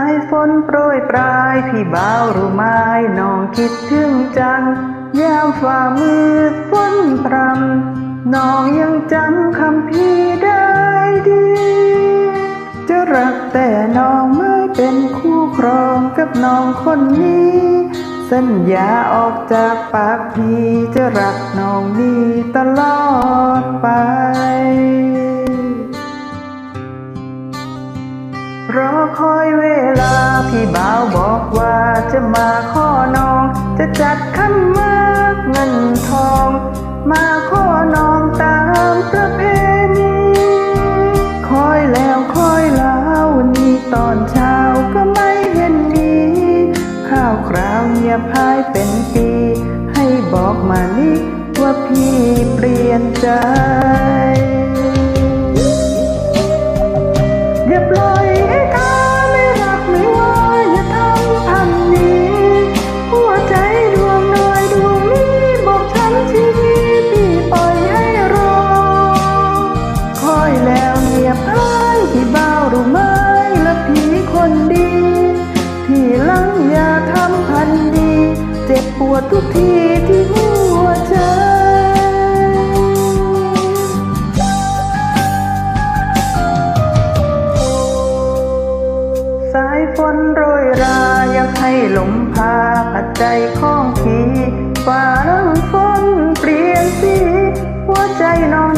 ายฝนโปรยปลาย พี่บ่าวรู้ไหมน้องคิดถึงจัง ยามฝ่ามือฝนพรำน้องยังจำคำพี่ได้ดี จะรักแต่น้องไม่เป็นคู่ครองกับน้องคนนี้ สัญญาออกจากปากพี่จะรักน้องนี้ตลอดไป รอคอยเวลาพี่บ่าวบอกว่าจะมาข้อน้อง จะจัดขันมากเงินทอง มาข้อน้องตามประเพณีคอยแล้วคอยเล่าวันนี้ตอนเช้าก็ไม่เห็นมีข้าวคราวเงียบหายเป็นปี ให้บอกมานี่ว่าพี่เปลี่ยนใจ ดทุกทีที่หัวใจสายฝนโรยราอยากให้ลมพาผัดใจของพี่ฟ้ารังฝนเปลี่ยนสีหัวใจน้อง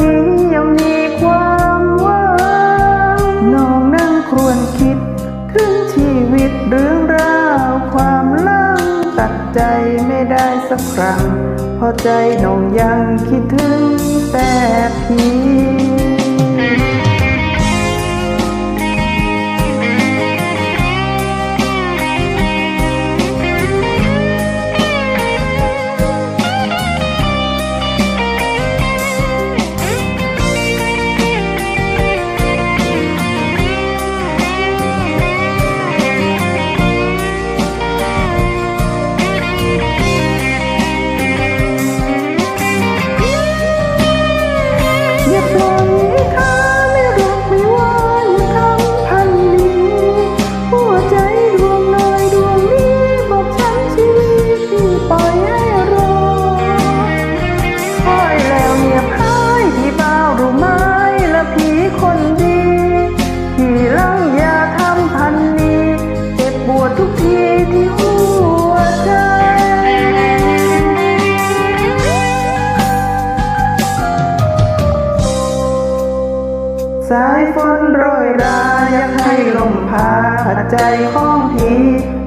นี้ยัง ใจไม่ได้สักครั้งเพราะใจน้องยังคิดถึงแต่พี่ายฝนโรยราอยากให้ลมพาพัดใจของพี่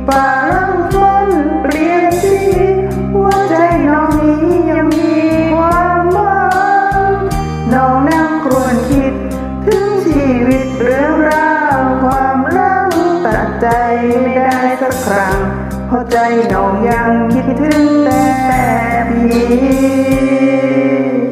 ฝ่าลังฝนเปลี่ยนสีหัวใจน้องนี้ยังมีความหวังน้องนั่งครวญคิด ถึงชีวิตเรื่องราวความลังตัดใจไม่ได้สักครั้งเพราะใจน้องยังคิดถึงแต่พี่